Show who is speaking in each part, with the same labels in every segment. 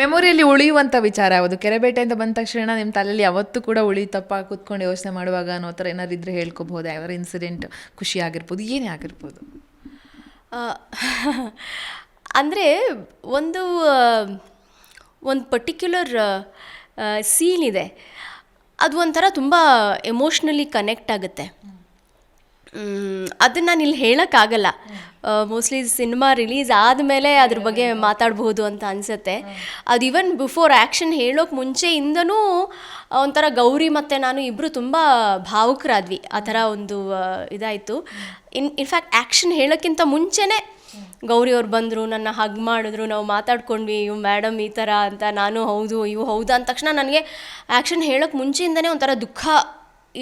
Speaker 1: ಮೆಮೊರಿಯಲ್ಲಿ ಉಳಿಯುವಂಥ ವಿಚಾರ ಯಾವುದು ಕೆರೆಬೇಟೆ ಅಂತ ಬಂದ ತಕ್ಷಣ ನಿಮ್ಮ ತಲೆಯಲ್ಲಿ ಯಾವತ್ತೂ ಕೂಡ ಉಳಿತಪ್ಪ ಕೂತ್ಕೊಂಡು ಯೋಚನೆ ಮಾಡುವಾಗ ಅನ್ನೋ ಥರ ಏನಾದ್ರು ಇದ್ರೆ ಹೇಳ್ಕೊಬೋದು ಯಾವ್ದಾರು ಇನ್ಸಿಡೆಂಟ್ ಖುಷಿ ಆಗಿರ್ಬೋದು, ಏನೇ ಆಗಿರ್ಬೋದು.
Speaker 2: ಅಂದರೆ ಒಂದು ಒಂದು ಪರ್ಟಿಕ್ಯುಲರ್ ಸೀನ್ ಇದೆ. ಅದು ಒಂಥರ ತುಂಬ ಎಮೋಷ್ನಲಿ ಕನೆಕ್ಟ್ ಆಗುತ್ತೆ. ಅದನ್ನು ನಾನು ಇಲ್ಲಿ ಹೇಳೋಕ್ಕಾಗಲ್ಲ. ಮೋಸ್ಟ್ಲಿ ಸಿನಿಮಾ ರಿಲೀಸ್ ಆದಮೇಲೆ ಅದ್ರ ಬಗ್ಗೆ ಮಾತಾಡ್ಬೋದು ಅಂತ ಅನಿಸುತ್ತೆ. ಅದು ಇವನ್ ಬಿಫೋರ್ ಆ್ಯಕ್ಷನ್ ಹೇಳೋಕೆ ಮುಂಚೆಯಿಂದನೂ ಒಂಥರ ಗೌರಿ ಮತ್ತು ನಾನು ಇಬ್ಬರು ತುಂಬ ಭಾವುಕರಾದ್ವಿ. ಆ ಥರ ಒಂದು ಇದಾಯಿತು. ಇನ್ ಇನ್ಫ್ಯಾಕ್ಟ್ ಆ್ಯಕ್ಷನ್ ಹೇಳೋಕ್ಕಿಂತ ಮುಂಚೆನೇ ಗೌರಿ ಅವ್ರು ಬಂದರು, ನನ್ನ ಹಗ್ ಮಾಡಿದ್ರು, ನಾವು ಮಾತಾಡ್ಕೊಂಡ್ವಿ, ಇವು ಮೇಡಮ್ ಈ ಥರ ಅಂತ, ನಾನು ಹೌದು, ಇವು ಹೌದಾ? ಅಂದ ತಕ್ಷಣ ನನಗೆ ಆ್ಯಕ್ಷನ್ ಹೇಳೋಕ್ಕೆ ಮುಂಚೆಯಿಂದನೇ ಒಂಥರ ದುಃಖ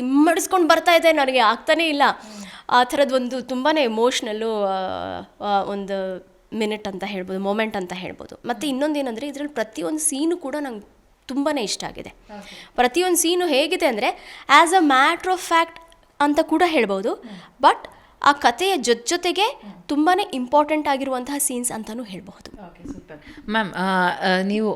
Speaker 2: ಇಮ್ಮಡಿಸ್ಕೊಂಡು ಬರ್ತಾ ಇದೆ, ನನಗೆ ಆಗ್ತಾನೇ ಇಲ್ಲ. ಆ ಥರದ್ದೊಂದು ತುಂಬಾ ಎಮೋಷ್ನಲ್ಲು ಒಂದು ಮಿನಿಟ್ ಅಂತ ಹೇಳ್ಬೋದು ಮೊಮೆಂಟ್ ಅಂತ ಹೇಳ್ಬೋದು. ಮತ್ತು ಇನ್ನೊಂದು ಏನಂದರೆ, ಇದರಲ್ಲಿ ಪ್ರತಿಯೊಂದು ಸೀನು ಕೂಡ ನಂಗೆ ತುಂಬಾ ಇಷ್ಟ ಆಗಿದೆ. ಪ್ರತಿಯೊಂದು ಸೀನು ಹೇಗಿದೆ ಅಂದರೆ as a matter of fact ಅಂತ ಕೂಡ ಹೇಳ್ಬೋದು. ಬಟ್ ಆ ಕಥೆಯ ಜೊತೆ ಜೊತೆಗೆ ತುಂಬಾ ಇಂಪಾರ್ಟೆಂಟ್ ಆಗಿರುವಂತಹ ಸೀನ್ಸ್ ಅಂತಲೂ ಹೇಳಬಹುದು.
Speaker 1: ಮ್ಯಾಮ್ ನೀವು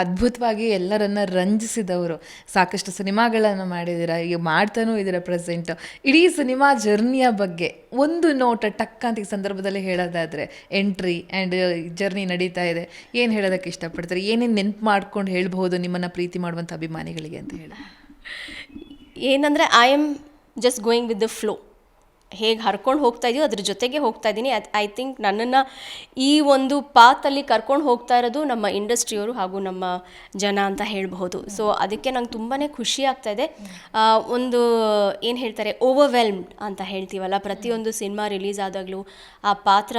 Speaker 1: ಅದ್ಭುತವಾಗಿ ಎಲ್ಲರನ್ನ ರಂಜಿಸಿದವರು. ಸಾಕಷ್ಟು ಸಿನಿಮಾಗಳನ್ನು ಮಾಡಿದ್ದೀರಾ ಈಗ ಮಾಡ್ತಾನೂ ಇದ್ದೀರಾ ಪ್ರೆಸೆಂಟ್ ಇಡೀ ಸಿನಿಮಾ ಜರ್ನಿಯ ಬಗ್ಗೆ ಒಂದು ನೋಟ ಟಕ್ ಅಂತ ಈ ಸಂದರ್ಭದಲ್ಲಿ ಹೇಳೋದಾದರೆ ಎಂಟ್ರಿ ಆ್ಯಂಡ್ ಜರ್ನಿ ನಡೀತಾ ಇದೆ. ಏನು ಹೇಳೋದಕ್ಕೆ ಇಷ್ಟಪಡ್ತಾರೆ? ಏನೇನು ನೆನ್ಪು ಮಾಡ್ಕೊಂಡು ಹೇಳ್ಬಹುದು ನಿಮ್ಮನ್ನು ಪ್ರೀತಿ ಮಾಡುವಂಥ ಅಭಿಮಾನಿಗಳಿಗೆ ಅಂತ ಹೇಳಿ.
Speaker 2: ಏನಂದರೆ I am just going with the flow ಹೇಗೆ ಹರ್ಕೊಂಡು ಹೋಗ್ತಾ ಇದೆಯೋ ಅದ್ರ ಜೊತೆಗೆ ಹೋಗ್ತಾ ಇದ್ದೀನಿ ಐ ಥಿಂಕ್ ನನ್ನನ್ನು ಈ ಒಂದು ಪಾತಲ್ಲಿ ಕರ್ಕೊಂಡು ಹೋಗ್ತಾ ಇರೋದು ನಮ್ಮ ಇಂಡಸ್ಟ್ರಿಯವರು ಹಾಗೂ ನಮ್ಮ ಜನ ಅಂತ ಹೇಳಬಹುದು. ಸೊ ಅದಕ್ಕೆ ನಂಗೆ ತುಂಬಾ ಖುಷಿ ಆಗ್ತಾ ಇದೆ. ಒಂದು ಏನು ಹೇಳ್ತಾರೆ ಓವರ್ವೆಲ್ಮ್ಡ್ ಅಂತ ಹೇಳ್ತೀವಲ್ಲ, ಪ್ರತಿಯೊಂದು ಸಿನಿಮಾ ರಿಲೀಸ್ ಆದಾಗಲೂ, ಆ ಪಾತ್ರ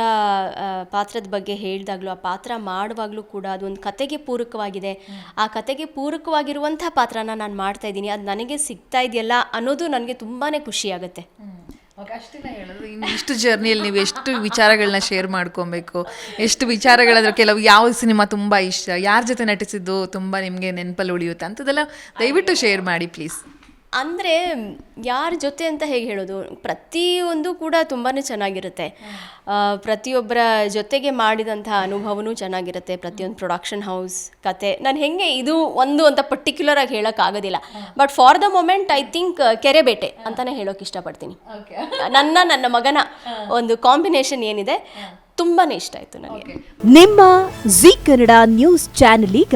Speaker 2: ಪಾತ್ರದ ಬಗ್ಗೆ ಹೇಳಿದಾಗಲೂ, ಆ ಪಾತ್ರ ಮಾಡುವಾಗಲೂ ಕೂಡ ಅದೊಂದು ಕತೆಗೆ ಪೂರಕವಾಗಿದೆ. ಆ ಕತೆಗೆ ಪೂರಕವಾಗಿರುವಂಥ ಪಾತ್ರನ ನಾನು ಮಾಡ್ತಾ ಇದ್ದೀನಿ ಅದು ನನಗೆ ಸಿಗ್ತಾ ಇದೆಯಲ್ಲ ಅನ್ನೋದು ನನಗೆ ತುಂಬಾ ಖುಷಿ ಆಗುತ್ತೆ.
Speaker 1: ಅಷ್ಟಿನ ಹೇಳೋದು. ಇನ್ನು ಇಷ್ಟು ಜರ್ನಿಯಲ್ಲಿ ನೀವು ಎಷ್ಟು ವಿಚಾರಗಳನ್ನ ಶೇರ್ ಮಾಡ್ಕೊಬೇಕು ಎಷ್ಟು ವಿಚಾರಗಳಾದ್ರೆ ಕೆಲವು ಯಾವ ಸಿನಿಮಾ ತುಂಬ ಇಷ್ಟ ಯಾರ ಜೊತೆ ನಟಿಸಿದ್ದು ತುಂಬ ನಿಮಗೆ ನೆನಪಲ್ಲಿ ಉಳಿಯುತ್ತೆ ಅಂಥದ್ದೆಲ್ಲ ದಯವಿಟ್ಟು ಶೇರ್ ಮಾಡಿ ಪ್ಲೀಸ್
Speaker 2: ಅಂದರೆ ಯಾರ ಜೊತೆ ಅಂತ ಹೇಗೆ ಹೇಳೋದು? ಪ್ರತಿಯೊಂದು ಕೂಡ ತುಂಬಾ ಚೆನ್ನಾಗಿರುತ್ತೆ. ಪ್ರತಿಯೊಬ್ಬರ ಜೊತೆಗೆ ಮಾಡಿದಂಥ ಅನುಭವನೂ ಚೆನ್ನಾಗಿರುತ್ತೆ. ಪ್ರತಿಯೊಂದು ಪ್ರೊಡಕ್ಷನ್ ಹೌಸ್ ಕತೆ. ನಾನು ಹೆಂಗೆ ಇದು ಒಂದು ಅಂತ ಪರ್ಟಿಕ್ಯುಲರ್ ಆಗಿ ಹೇಳೋಕ್ಕಾಗೋದಿಲ್ಲ. But for the moment I think Kerebete ಅಂತಲೇ ಹೇಳೋಕೆ ಇಷ್ಟಪಡ್ತೀನಿ. ನನ್ನ ನನ್ನ ಮಗನ ಒಂದು ಕಾಂಬಿನೇಷನ್ ಏನಿದೆ ತುಂಬಾ ಇಷ್ಟ ಆಯಿತು ನನಗೆ.
Speaker 3: ನಿಮ್ಮ ಜಿ ಕನ್ನಡ ನ್ಯೂಸ್ ಚಾನೆಲ್ ಈಗ